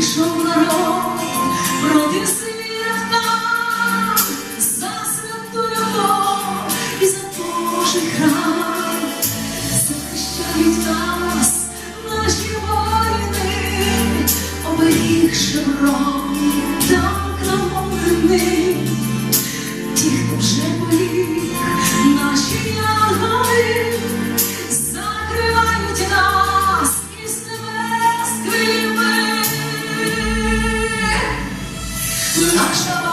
Пішов народ проти свята, за святу любов і за Божий храм, захищають нас, наші воїни, оберігши рот. Russia.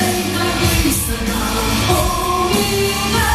Ей навісно нам, о, війна